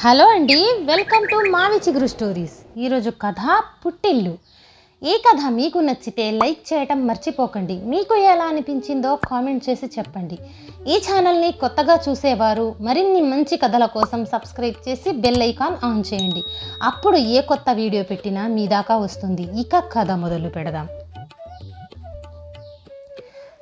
Hello అండి welcome to మావి చిగురు స్టోరీస్. ఈరోజు కథ పుట్టిల్లు. ఈ కథ మీకు నచ్చితే లైక్ చేయటం మర్చిపోకండి. మీకు ఎలా అనిపించిందో కామెంట్ చేసి చెప్పండి. ఈ ఛానల్ని కొత్తగా చూసేవారు మరిన్ని మంచి కథల కోసం సబ్స్క్రైబ్ చేసి బెల్ ఐకాన్ ఆన్ చేయండి. అప్పుడు ఏ కొత్త వీడియో పెట్టినా మీ దాకా వస్తుంది. ఇక కథ మొదలు పెడదాం.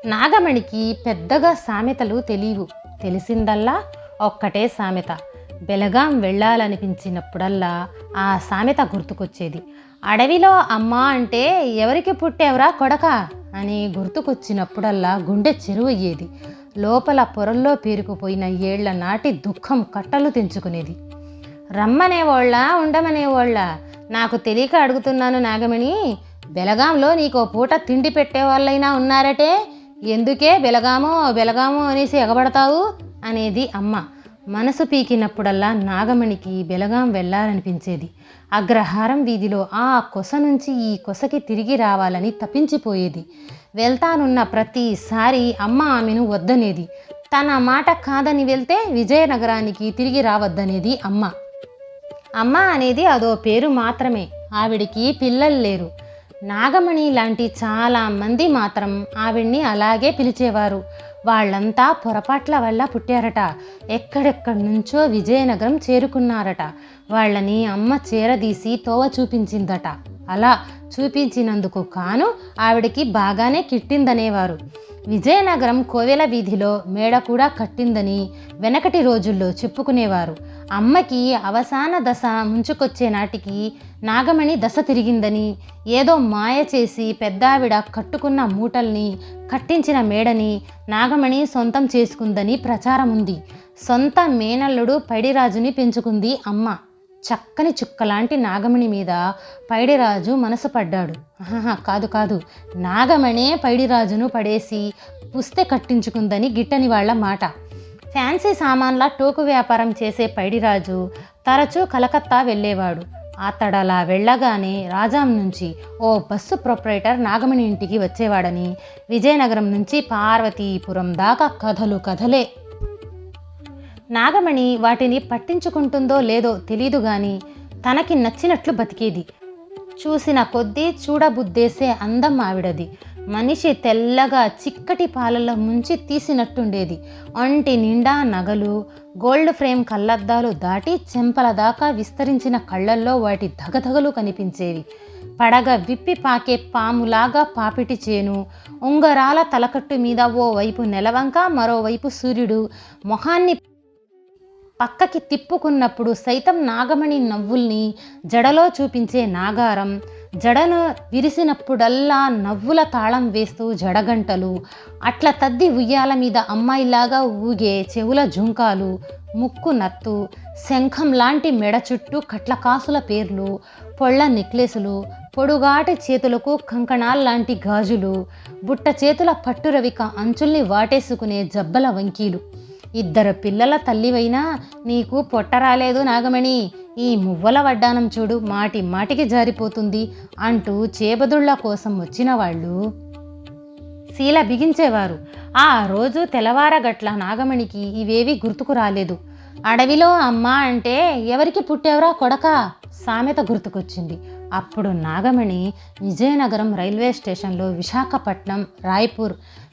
నాగమణికి పెద్దగా సామెతలు తెలియవు. తెలిసిందల్లా ఒక్కటే సామెత. బెలగాం వెళ్ళాలనిపించినప్పుడల్లా ఆ సామెత గుర్తుకొచ్చేది. అడవిలో అమ్మ అంటే ఎవరికి పుట్టేవరా కొడక అని గుర్తుకొచ్చినప్పుడల్లా గుండె చెరువయ్యేది. లోపల పొరల్లో పేరుకుపోయిన ఏళ్ళ నాటి దుఃఖం కట్టలు తెంచుకునేది. రమ్మనేవాళ్ళ ఉండమనేవాళ్ళ? నాకు తెలియక అడుగుతున్నాను నాగమణి బెలగాంలో నీకో పూట తిండి పెట్టేవాళ్ళైనా ఉన్నారటే? ఎందుకే బెలగామో బెలగామో అనేసి ఎగబడతావు? అనేది అమ్మ. మనసు పీకినప్పుడల్లా నాగమణికి బెలగాం వెళ్ళాలనిపించేది అగ్రహారం వీధిలో ఆ కొస నుంచి ఈ కొసకి తిరిగి రావాలని తప్పించిపోయేది వెళ్తానున్న ప్రతిసారి అమ్మ ఆమెను వద్దనేది. తన మాట కాదని వెళ్తే విజయనగరానికి తిరిగి రావద్దనేది అమ్మ. అమ్మ అనేది అదో పేరు మాత్రమే. ఆవిడికి పిల్లలు లేరు. నాగమణి లాంటి చాలా మంది మాత్రం ఆవిడ్ని అలాగే పిలిచేవారు. వాళ్ళంతా పొరపాట్ల వల్ల పుట్టారట. ఎక్కడెక్కడి నుంచో విజయనగరం చేరుకున్నారట. వాళ్ళని అమ్మ చేరదీసి తోవ చూపించిందట. అలా చూపించినందుకు కాను ఆవిడకి బాగానే కిట్టిందనేవారు. విజయనగరం కోవెల వీధిలో మేడ కూడా కట్టిందని వెనకటి రోజుల్లో చెప్పుకునేవారు. అమ్మకి అవసాన దశ ముంచుకొచ్చే నాటికి నాగమణి దశ తిరిగిందని ఏదో మాయ చేసి పెద్దావిడ కట్టుకున్న మూటల్ని కట్టించిన మేడని నాగమణి సొంతం చేసుకుందని ప్రచారం ఉంది సొంత మేనల్లుడు పడిరాజుని పెంచుకుంది అమ్మ. చక్కని చుక్కలాంటి నాగమణి మీద పైడిరాజు మనసు పడ్డాడు. ఆహా కాదు కాదు. నాగమణే పైడిరాజును పడేసి పుస్తే కట్టించుకుందని గిట్టని వాళ్ళ మాట. ఫ్యాన్సీ సామాన్ల టోకు వ్యాపారం చేసే పైడిరాజు తరచూ కలకత్తా వెళ్ళేవాడు. అతడలా వెళ్ళగానే రాజాం నుంచి ఓ బస్సు ప్రొపరేటర్ నాగమణి ఇంటికి వచ్చేవాడని విజయనగరం నుంచి పార్వతీపురం దాకా కథలు కథలే. నాగమణి వాటిని పట్టించుకుంటుందో లేదో తెలీదు గాని తనకి నచ్చినట్లు బతికేది. చూసిన కొద్దీ చూడబుద్దేసే అందం ఆవిడది. మనిషి తెల్లగా చిక్కటి పాలలో ముంచి తీసినట్టుండేది. ఒంటి నిండా నగలు గోల్డ్ ఫ్రేమ్ కళ్ళద్దాలు దాటి చెంపల దాకా విస్తరించిన కళ్ళల్లో వాటి ధగధగలు కనిపించేవి. పడగ విప్పి పాకే పాములాగా పాపిటి చేను ఉంగరాల తలకట్టు మీద ఓ వైపు నెలవంక మరోవైపు సూర్యుడు మొహాన్ని పక్కకి తిప్పుకున్నప్పుడు సైతం నాగమణి నవ్వుల్ని జడలో చూపించే నాగారం జడను విరిసినప్పుడల్లా నవ్వుల తాళం వేస్తూ జడగంటలు అట్ల తద్ది ఉయ్యాల మీద అమ్మాయిలాగా ఊగే చెవుల జుంకాలు ముక్కు నత్తు శంఖం లాంటి మెడ చుట్టూ కట్లకాసుల పేర్లు పొళ్ళ నెక్లెసులు పొడుగాటి చేతులకు కంకణాల్లాంటి గాజులు బుట్ట చేతుల పట్టురవిక అంచుల్ని వాటేసుకునే జబ్బల వంకీలు. ఇద్దరు పిల్లల తల్లివైనా నీకు పొట్ట రాలేదు నాగమణి. ఈ మువ్వల వడ్డానం చూడు మాటి మాటికి జారిపోతుంది అంటూ చేబదుళ్ళ కోసం వచ్చిన వాళ్ళు. శీల బిగించేవారు. ఆ రోజు తెల్లవారగట్ల నాగమణికి ఇవేవి గుర్తుకు రాలేదు. అడవిలో అమ్మ అంటే ఎవరికి పుట్టేవరా కొడక? సామెత గుర్తుకొచ్చింది. అప్పుడు నాగమణి విజయనగరం రైల్వే స్టేషన్లో విశాఖపట్నం రాయ్పూర్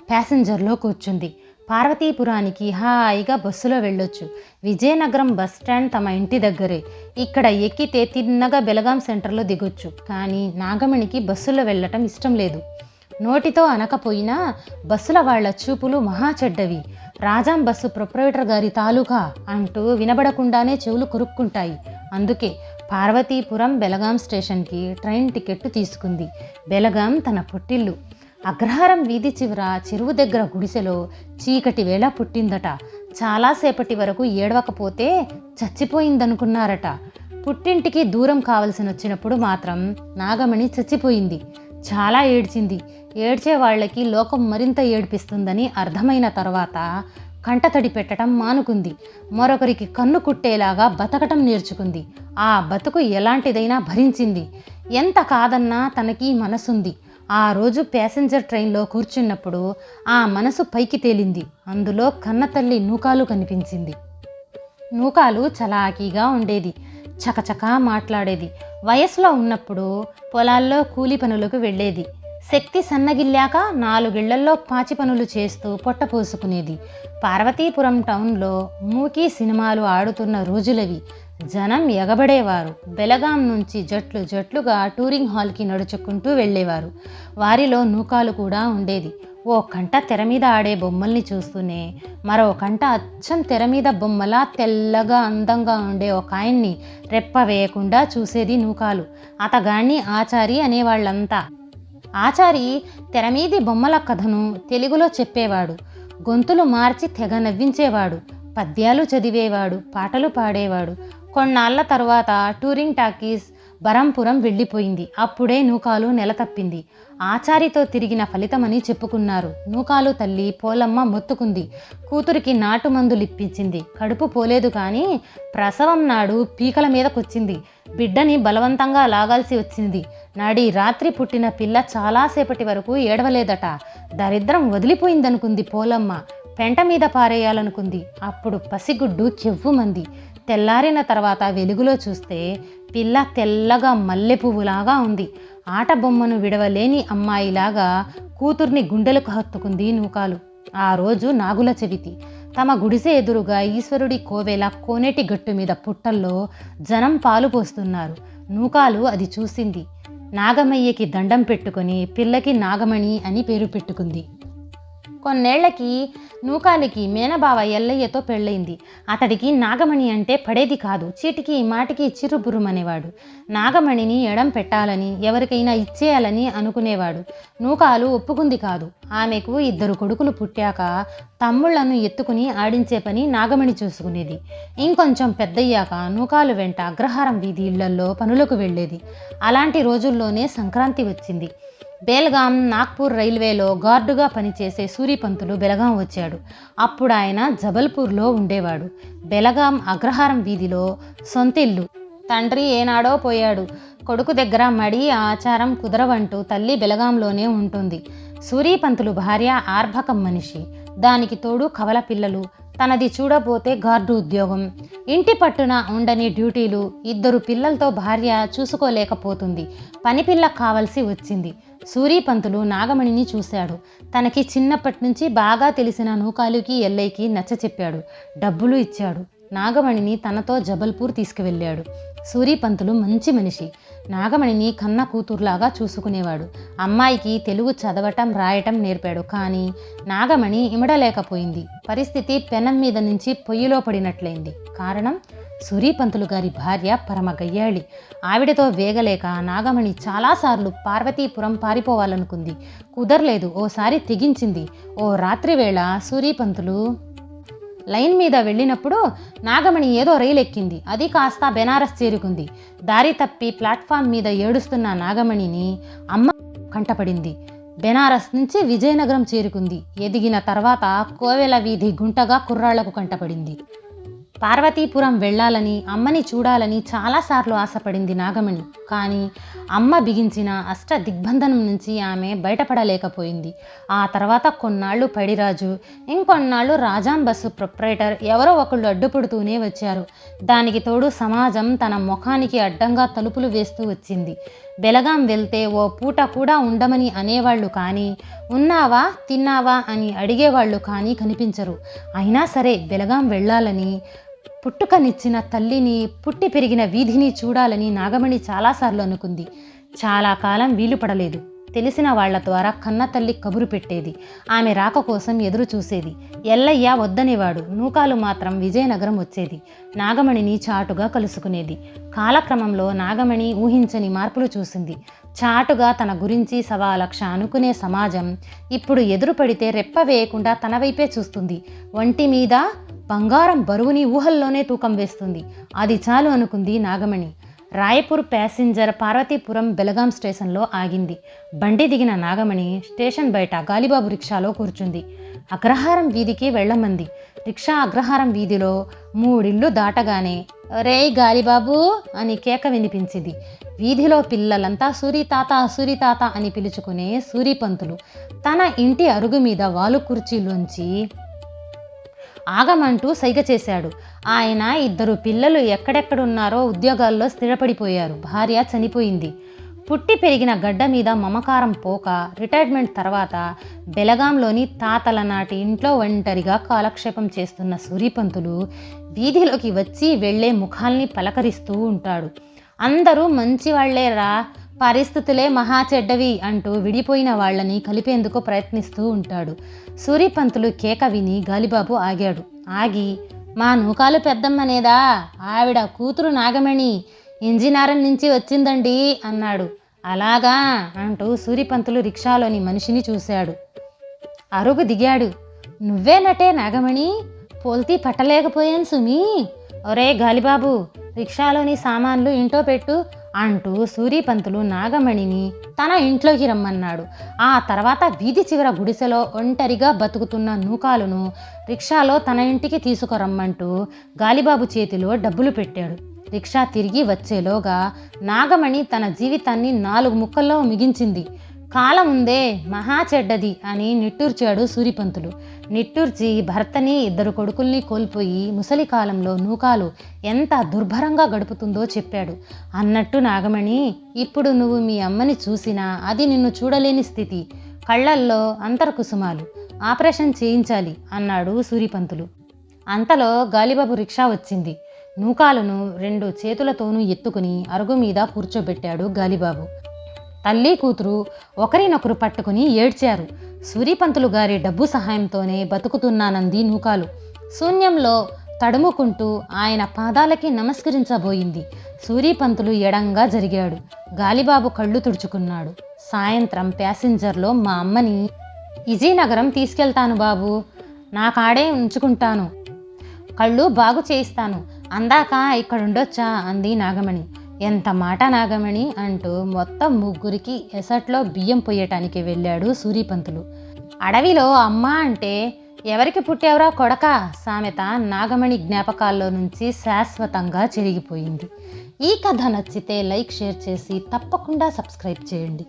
ప్యాసింజర్లో కూర్చుంది. పార్వతీపురానికి హాయిగా బస్సులో వెళ్ళొచ్చు. విజయనగరం బస్ స్టాండ్ తమ ఇంటి దగ్గరే. ఇక్కడ ఎక్కితే తిన్నగా బెలగాం సెంటర్లో దిగొచ్చు. కానీ నాగమణికి బస్సులో వెళ్ళటం ఇష్టం లేదు. నోటితో అనకపోయినా బస్సుల వాళ్ళ చూపులు మహా చెడ్డవి. రాజాం బస్సు ప్రొపరేటర్ గారి తాలూకా అంటూ వినబడకుండానే చెవులు కొరుక్కుంటాయి. అందుకే పార్వతీపురం బెలగాం స్టేషన్కి ట్రైన్ టికెట్ తీసుకుంది. బెలగాం తన పుట్టిల్లు. అగ్రహారం వీధి చివర చెరువు దగ్గర గుడిసెలో చీకటి వేళ పుట్టిందట. చాలాసేపటి వరకు ఏడవకపోతే చచ్చిపోయిందనుకున్నారట. పుట్టింటికి దూరం కావలసి వచ్చినప్పుడు మాత్రం నాగమణి చచ్చిపోయింది. చాలా ఏడ్చింది. ఏడ్చే వాళ్ళకి లోకం మరింత ఏడిపిస్తుందని అర్థమైన తర్వాత కంటతడి పెట్టడం మానుకుంది. మరొకరికి కన్ను కుట్టేలాగా బతకటం నేర్చుకుంది. ఆ బతుకు ఎలాంటిదైనా భరించింది. ఎంత కాదన్నా తనకి మనసుంది. ఆ రోజు ప్యాసింజర్ ట్రైన్లో కూర్చున్నప్పుడు ఆ మనసు పైకి తేలింది. అందులో కన్నతల్లి నూకాలు కనిపించింది. నూకాలు చలాకీగా ఉండేది. చకచకా మాట్లాడేది. వయసులో ఉన్నప్పుడు పొలాల్లో కూలి పనులకు వెళ్ళేది. శక్తి సన్నగిల్లాక నాలుగిళ్ళల్లో పాచి పనులు చేస్తూ పొట్ట పోసుకునేది. పార్వతీపురం టౌన్లో మూకీ సినిమాలు ఆడుతున్న రోజులవి. జనం ఎగబడేవారు. బెలగాం నుంచి జట్లు జట్లుగా టూరింగ్ హాల్కి నడుచుకుంటూ వెళ్ళేవారు. వారిలో నూకాలు కూడా ఉండేది. ఓ కంట తెర మీద ఆడే బొమ్మల్ని చూస్తూనే మరో కంట అచ్చం తెర మీద బొమ్మలా తెల్లగా అందంగా ఉండే ఒక ఆయన్ని రెప్ప వేయకుండా చూసేది నూకాలు. అతగాణ్ణి ఆచారి అనేవాళ్ళంతా. ఆచారి తెర మీది బొమ్మల కథను తెలుగులో చెప్పేవాడు. గొంతులు మార్చి తెగ నవ్వించేవాడు. పద్యాలు చదివేవాడు. పాటలు పాడేవాడు. కొన్నాళ్ళ తరువాత టూరింగ్ టాకీస్ బరంపురం వెళ్ళిపోయింది. అప్పుడే నూకాలు నెల తప్పింది ఆచారితో తిరిగిన ఫలితమని చెప్పుకున్నారు. నూకాలు తల్లి పోలమ్మ మొత్తుకుంది. కూతురికి నాటు మందులు ఇప్పించింది కడుపు పోలేదు కానీ ప్రసవం నాడు పీకల మీదకొచ్చింది. బిడ్డని బలవంతంగా లాగాల్సి వచ్చింది. నాడి రాత్రి పుట్టిన పిల్ల చాలాసేపటి వరకు ఏడవలేదట. దరిద్రం వదిలిపోయిందనుకుంది పోలమ్మ. పెంట మీద పారేయాలనుకుంది. అప్పుడు పసిగుడ్డు చెవ్వుమంది తెల్లారిన తర్వాత వెలుగులో చూస్తే పిల్ల తెల్లగా మల్లె పువ్వులాగా ఉంది. ఆట బొమ్మను విడవలేని అమ్మాయిలాగా కూతుర్ని గుండెలకు హత్తుకుంది నూకాలు. ఆ రోజు నాగుల చవితి. తమ గుడిసె ఎదురుగా ఈశ్వరుడి కోవెల కోనేటి గట్టు మీద పుట్టల్లో జనం పాలు పోస్తున్నారు. నూకాలు అది చూసింది. నాగమయ్యకి దండం పెట్టుకొని పిల్లకి నాగమణి అని పేరు పెట్టుకుంది. కొన్నేళ్ళకి నూకాలికి మేనబావ ఎల్లయ్యతో పెళ్ళయింది అతడికి నాగమణి అంటే పడేది కాదు చీటికి మాటికి చిరుబురుమనేవాడు నాగమణిని ఎడం పెట్టాలని ఎవరికైనా ఇచ్చేయాలని అనుకునేవాడు. నూకాలు ఒప్పుకుంది కాదు. ఆమెకు ఇద్దరు కొడుకులు పుట్టాక తమ్ముళ్ళను ఎత్తుకుని ఆడించే పని నాగమణి చూసుకునేది. ఇంకొంచెం పెద్దయ్యాక నూకాలు వెంట అగ్రహారం వీధి ఇళ్ళల్లో పనులకు వెళ్ళేది. అలాంటి రోజుల్లోనే సంక్రాంతి వచ్చింది. బేల్గాం నాగ్పూర్ రైల్వేలో గార్డుగా పనిచేసే సూరిపంతులు బెలగాం వచ్చాడు. అప్పుడు ఆయన జబల్పూర్లో ఉండేవాడు. బెలగాం అగ్రహారం వీధిలో సొంతిల్లు. తండ్రి ఏనాడో పోయాడు. కొడుకు దగ్గర మడి ఆచారం కుదరవంటూ తల్లి బెలగాంలోనే ఉంటుంది. సూరీపంతులు భార్య ఆర్భకం మనిషి. దానికి తోడు కవల పిల్లలు. తనది చూడబోతే గార్డు ఉద్యోగం. ఇంటి పట్టున ఉండని డ్యూటీలు. ఇద్దరు పిల్లలతో భార్య చూసుకోలేకపోతుంది. పని పిల్ల కావలసి వచ్చింది. సూరీపంతులు నాగమణిని చూశాడు. తనకి చిన్నప్పటి నుంచి బాగా తెలిసిన నూకాలుకి ఎల్లయ్యకి నచ్చ చెప్పాడు. డబ్బులు ఇచ్చాడు. నాగమణిని తనతో జబల్పూర్ తీసుకువెళ్ళాడు. సూరీపంతులు మంచి మనిషి. నాగమణిని కన్న కూతురులాగా చూసుకునేవాడు. అమ్మాయికి తెలుగు చదవటం రాయటం నేర్పాడు. కానీ నాగమణి ఇమడలేకపోయింది. పరిస్థితి పెనం మీద నుంచి పొయ్యిలో పడినట్లయింది. కారణం? సూరీపంతులు గారి భార్య పరమ గయ్యాళి ఆవిడతో వేగలేక నాగమణి చాలాసార్లు పార్వతీపురం పారిపోవాలనుకుంది. కుదరలేదు ఓసారి తెగించింది. ఓ రాత్రి వేళ సూరీపంతులు లైన్ మీద వెళ్ళినప్పుడు నాగమణి ఏదో రైలు ఎక్కింది అది కాస్త బెనారస్ చేరుకుంది. దారి తప్పి ప్లాట్ఫామ్ మీద ఏడుస్తున్న నాగమణిని అమ్మ కంటపడింది. బెనారస్ నుంచి విజయనగరం చేరుకుంది. ఎదిగిన తర్వాత కోవెల వీధి గుంటగా కుర్రాళ్ళకు కంటపడింది. పార్వతీపురం వెళ్ళాలని అమ్మని చూడాలని చాలాసార్లు ఆశపడింది నాగమణి. కానీ అమ్మ బిగించిన అష్ట దిగ్బంధనం నుంచి ఆమె బయటపడలేకపోయింది. ఆ తర్వాత కొన్నాళ్ళు పడిరాజు ఇంకొన్నాళ్ళు రాజాం బస్సు ప్రొప్రైటర్ ఎవరో ఒకళ్ళు అడ్డుపడుతూనే వచ్చారు. దానికి తోడు సమాజం తన ముఖానికి అడ్డంగా తలుపులు వేస్తూ వచ్చింది. బెలగాం వెళ్తే ఓ పూట కూడా ఉండమని అనేవాళ్ళు కానీ ఉన్నావా తిన్నావా? అని అడిగేవాళ్ళు కానీ కనిపించరు. అయినా సరే బెలగాం వెళ్ళాలని పుట్టుకనిచ్చిన తల్లిని పుట్టి పెరిగిన వీధిని చూడాలని నాగమణి చాలాసార్లు అనుకుంది. చాలా కాలం వీలు పడలేదు. తెలిసిన వాళ్ళ ద్వారా కన్న తల్లి కబురు పెట్టేది. ఆమె రాక కోసం ఎదురు చూసేది. ఎల్లయ్య వద్దనేవాడు. నూకాలు మాత్రం విజయనగరం వచ్చేది. నాగమణిని చాటుగా కలుసుకునేది. కాలక్రమంలో నాగమణి ఊహించని మార్పులు చూసింది. చాటుగా తన గురించి సవా లక్ష అనుకునే సమాజం ఇప్పుడు ఎదురు పడితే రెప్ప వేయకుండా తన వైపే చూస్తుంది. ఒంటి మీద బంగారం బరువుని ఊహల్లోనే తూకం వేస్తుంది. అది చాలు అనుకుంది నాగమణి. రాయపూర్ ప్యాసింజర్ పార్వతీపురం బెలగాం స్టేషన్లో ఆగింది. బండి దిగిన నాగమణి స్టేషన్ బయట గాలిబాబు రిక్షాలో కూర్చుంది. అగ్రహారం వీధికి వెళ్ళమంది. రిక్షా అగ్రహారం వీధిలో మూడిళ్ళు దాటగానే రేయ్ గాలిబాబు అని కేక వినిపించింది. వీధిలో పిల్లలంతా సూరితాత సూరితాత అని పిలుచుకునే సూరిపంతులు తన ఇంటి అరుగు మీద వాలు కుర్చీలోంచి ఆగమంటూ సైగ చేశాడు. ఆయన ఇద్దరు పిల్లలు ఎక్కడెక్కడున్నారో ఉద్యోగాల్లో స్థిరపడిపోయారు. భార్య చనిపోయింది. పుట్టి పెరిగిన గడ్డ మీద మమకారం పోక రిటైర్మెంట్ తర్వాత బెలగాంలోని తాతల నాటి ఇంట్లో ఒంటరిగా కాలక్షేపం చేస్తున్న సూరిపంతులు వీధిలోకి వచ్చి వెళ్ళే ముఖాల్ని పలకరిస్తూ ఉంటాడు. అందరూ మంచివాళ్ళేరా? పరిస్థితులే మహా చెడ్డవి అంటూ విడిపోయిన వాళ్ళని కలిపేందుకు ప్రయత్నిస్తూ ఉంటాడు. సూరిపంతులు కేక విని గాలిబాబు ఆగాడు. ఆగి మా నూకాలు పెద్దమ్మనేదా? ఆవిడ కూతురు నాగమణి ఇంజినారం నుంచి వచ్చిందండి అన్నాడు. అలాగా? అంటూ సూరిపంతులు రిక్షాలోని మనిషిని చూశాడు. అరుగు దిగాడు. నువ్వేనటే నాగమణి? పోల్తీ పట్టలేకపోయాను సుమి. ఒరే గాలిబాబు రిక్షాలోని సామాన్లు ఇంట్లో పెట్టు. అంటూ సూర్యపంతులు నాగమణిని తన ఇంట్లోకి రమ్మన్నాడు. ఆ తర్వాత వీధి చివర గుడిసెలో ఒంటరిగా బతుకుతున్న నూకాలును రిక్షాలో తన ఇంటికి తీసుకురమ్మంటూ గాలిబాబు చేతిలో డబ్బులు పెట్టాడు. రిక్షా తిరిగి వచ్చేలోగా నాగమణి తన జీవితాన్ని నాలుగు ముక్కల్లో మిగించింది. కాలం ఉందే మహా చెడ్డది అని నిట్టూర్చాడు సూరిపంతులు. నిట్టూర్చి భర్తని ఇద్దరు కొడుకుల్ని కోల్పోయి ముసలి కాలంలో నూకాలు ఎంత దుర్భరంగా గడుపుతుందో చెప్పాడు. అన్నట్టు నాగమణి ఇప్పుడు నువ్వు మీ అమ్మని చూసినా అది నిన్ను చూడలేని స్థితి. కళ్ళల్లో అంతర్కుసుమాలు. ఆపరేషన్ చేయించాలి అన్నాడు సూరిపంతులు. అంతలో గాలిబాబు రిక్షా వచ్చింది. నూకాలను రెండు చేతులతోనూ ఎత్తుకుని అరుగు మీద కూర్చోబెట్టాడు గాలిబాబు. తల్లి కూతురు ఒకరినొకరు పట్టుకుని ఏడ్చారు. సూరిపంతులు గారి డబ్బు సహాయంతోనే బతుకుతున్నానంది నూకాలు. శూన్యంలో తడుముకుంటూ ఆయన పాదాలకి నమస్కరించబోయింది. సూరిపంతులు ఎడంగా జరిగాడు. గాలిబాబు కళ్ళు తుడుచుకున్నాడు. సాయంత్రం ప్యాసింజర్లో మా అమ్మని విజయనగరం తీసుకెళ్తాను బాబు నా కాడే ఉంచుకుంటాను. కళ్ళు బాగు చేయిస్తాను. అందాక ఇక్కడ ఉండొచ్చా అంది నాగమణి. ఎంత మాట నాగమణి అంటూ మొత్తం ముగ్గురికి ఎసట్లో బియ్యం పొయ్యటానికి వెళ్ళాడు సూరిపంతులు అడవిలో అమ్మ అంటే ఎవరికి పుట్టేవరా కొడక? సామెత నాగమణి జ్ఞాపకాల్లో నుంచి శాశ్వతంగా చెరిగిపోయింది. ఈ కథ నచ్చితే లైక్ షేర్ చేసి తప్పకుండా సబ్స్క్రైబ్ చేయండి.